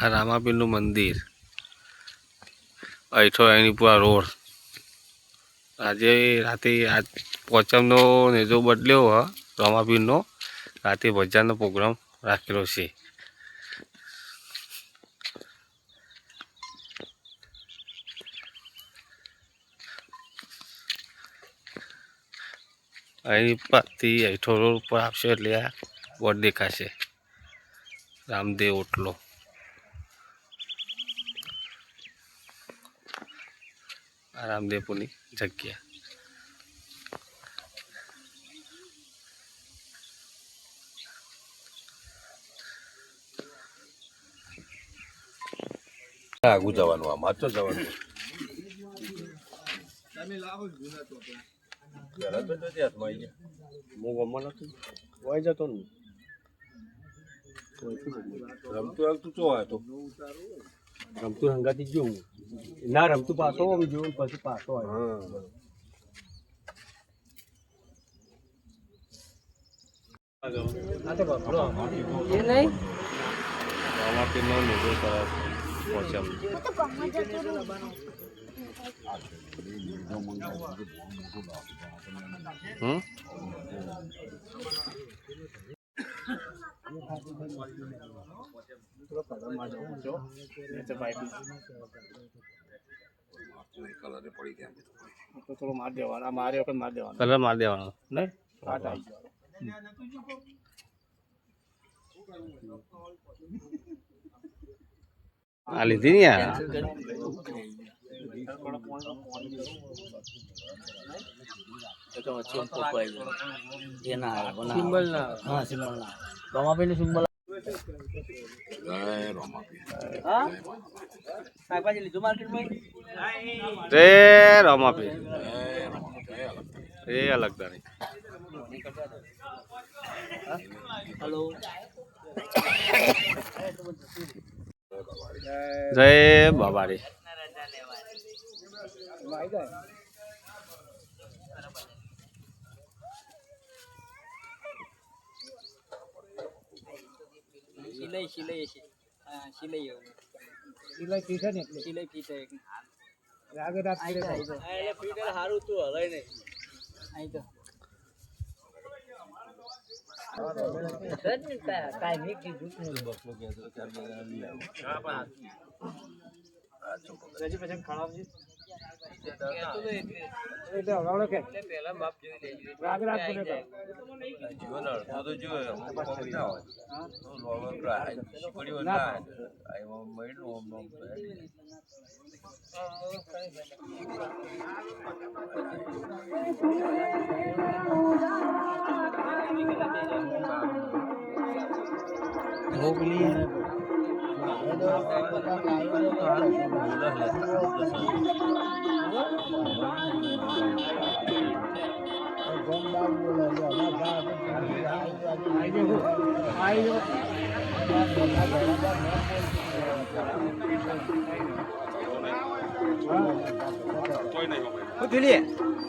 આ રામાપીરનું મંદિર. અઠો એનીપુરા રોડ. આજે રાતે આજ પોચમનો નેજો બદલ્યો હ રામાપીરનો રાતે ભજનનો પ્રોગ્રામ રાખેલો છે. અહીં પરથી અઠો રોડ ઉપર આવશે એટલે આ બોર્ડ દેખાશે. રામદેવ ઓટલો. આ રામદેવપુરની જગ્યા. આગું જવાનું, આમ હાચો જવાનું. હું ગમવા નથી. વાય જતો ને. રમતું આવતું ચો હતો રમતું હંગાથી જોઉં. ના રમતું પાછો આમ જોઉં પછી પાછો આવ્યો હમ? થોડો માર દેવાનો મારે વખત માર દેવાનો કલર મારી દેવાનો નહીં આઠ આવી ગયો આ લીધી ને ના હા સિમ્બલ ના રમાપીર સિમ્બલ શાકભાજી લીધું માર્કેટમાં જય રામાપીર એ અલગ તારી જય બાબારી. સિલાઈ સિલાઈ છે હા સિલાઈ એવું સિલાઈ પીઠે ને એટલે સિલાઈ પીતે એક રાગે રાત આઈ એટલે આઈ તો સારું તું હલાય નહીં અહીં તો કાંઈ નહીં કીધું પછી પછી ખરાબ છે એટલે હવાળો કે પહેલા માપ જોઈ લેજો રાગે રાત બોલે તો જીવન અડધો તો જોયો અમુક અમુક ના હોય તો લોલો ટ્રાય છોકરીઓ ના આવ્યો મળ્યું આમ આમ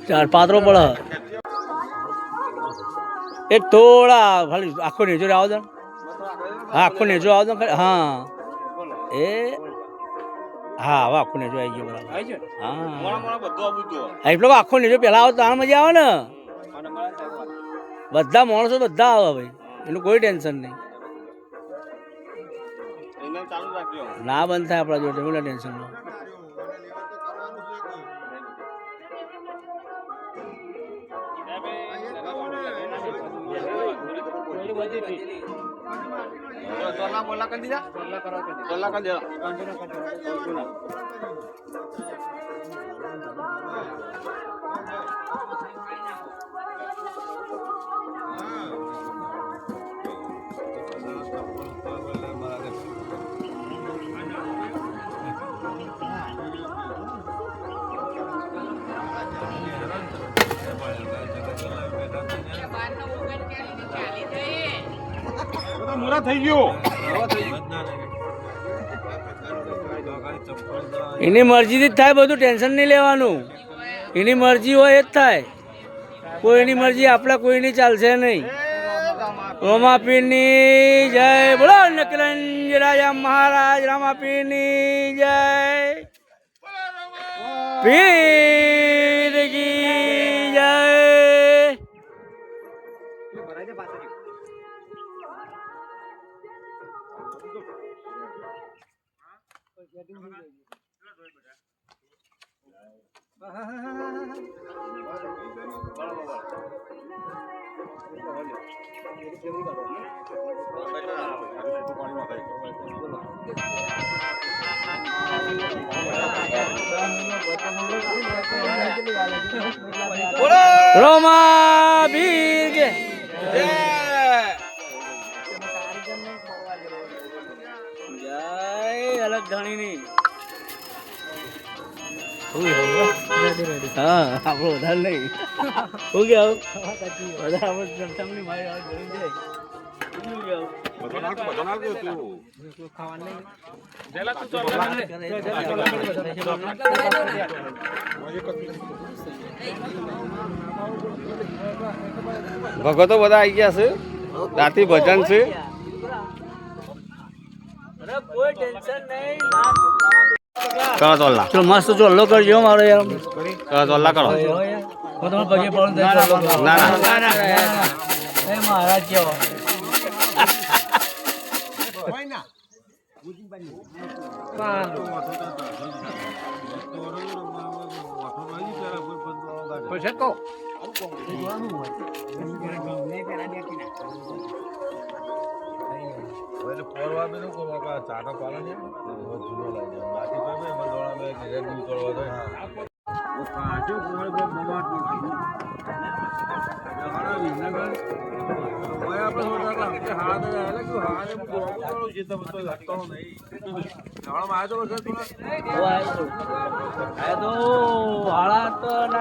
ચાર પાત્રો પડે એ થોડા ખાલી આખો નેજો આવો દો હા આખો નેજો આવો દો ખાલી. હા. એ હા હવે આખો નેજો આવી ગયો બરાબર. હા. હા, એટલો આખો નેજો પેલા આવો તો આ મજા આવે ને. બધા માણસો બધા આવે ભાઈ. એનું કોઈ ટેન્શન નહીં. ના બંધ થાય આપણા જોડે પેલા ટેન્શન એની મરજીથી જ થાય બધું ટેન્શન નહીં લેવાનું. એની મરજી હોય એ જ થાય. કોઈની મરજી આપણા કોઈની ચાલશે નહીં. રોમાપીરની જય. બોલો નકલંજ રાજા મહારાજ રામાપીરની જય. પીર. રોમાપીર કે જય હા આપણો વધારે નહીં શું કે આવું વધારે આપણે જમસમની મારી આવે જોઈ જાય શું કે આવું ભગતો બધા આવી ગયા છે રાતે ભજન છે અરે કોઈ ટેન્શન નહીં કરો ચોલ્લા ચલો મસ્ત ચોલ્લો કરજો મારો યાર કરો ચોલ્લા કરો. હું પગે પડું તો ના, ના. એ મહારાજ કેવો. એટલે ફોરવા બી નું કહું ચાનો પાલો ને, એવો જૂનો લાગે. બાકી ના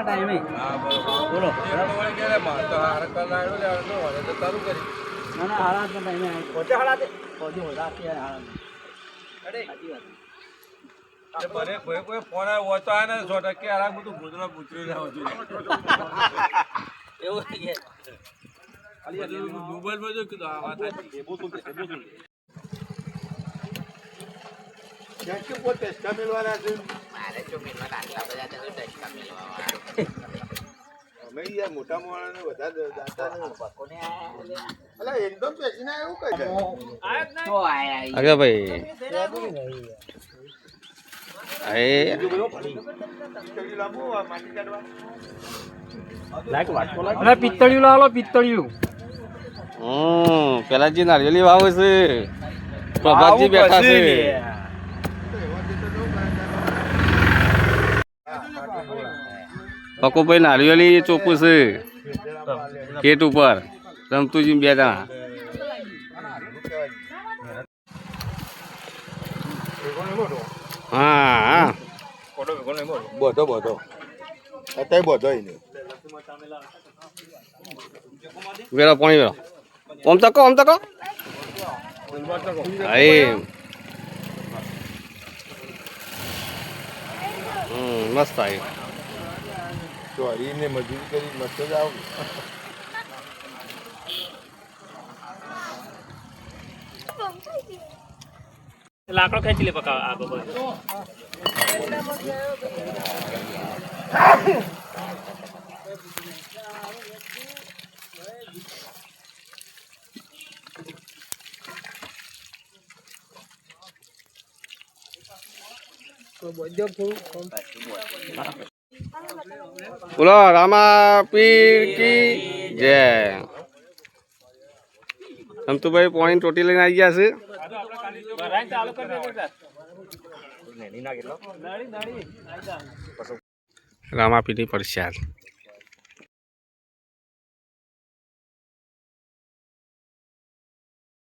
ટાઈમે બોલો કરી ના ના હાડા ના ટાઈમે. પહોંચે હાડા તે પહોંચે હોય સાચી વાત. ભલે કોઈ કોઈ ફોન હોય ને સો ટકે હારા બધું ગોદડા પૂતરી લાવો જોઈએ એવું છે. મોબાઈલમાં જો કીધું આ વાત સાચી. અમે યાર મોટા માણસને વધારે દાતા નહીં. અલા, એકદમ પેસીને એવું કહે છે. અરે ભાઈ. એ માટી પિત્તળિયું લાવો પિત્તળિયું. હમ પેલા જે નારિયેલી વાવે છે પ્રભાતજી બેઠા છે. પકોભાઈ નારિયેલી ચોપ છે ગેટ ઉપર. રમતુજી બે જણા. હા હા. બધો બધો. અત્યારે બધો. વેરો પાણી વેરો ઓમ તકો ઓમ તકો હા મસ્ત આવી ચોરીને મજૂરી કરી મસ્ત જ આવું. લાકડો ખેંચી લે પકા આગળ બધું બોલો રામા પીર કી જય સમતુભાઈ પોઈન્ટ ટોટી લઈને આવી ગયા છે. રામાપીની પ્રસાદ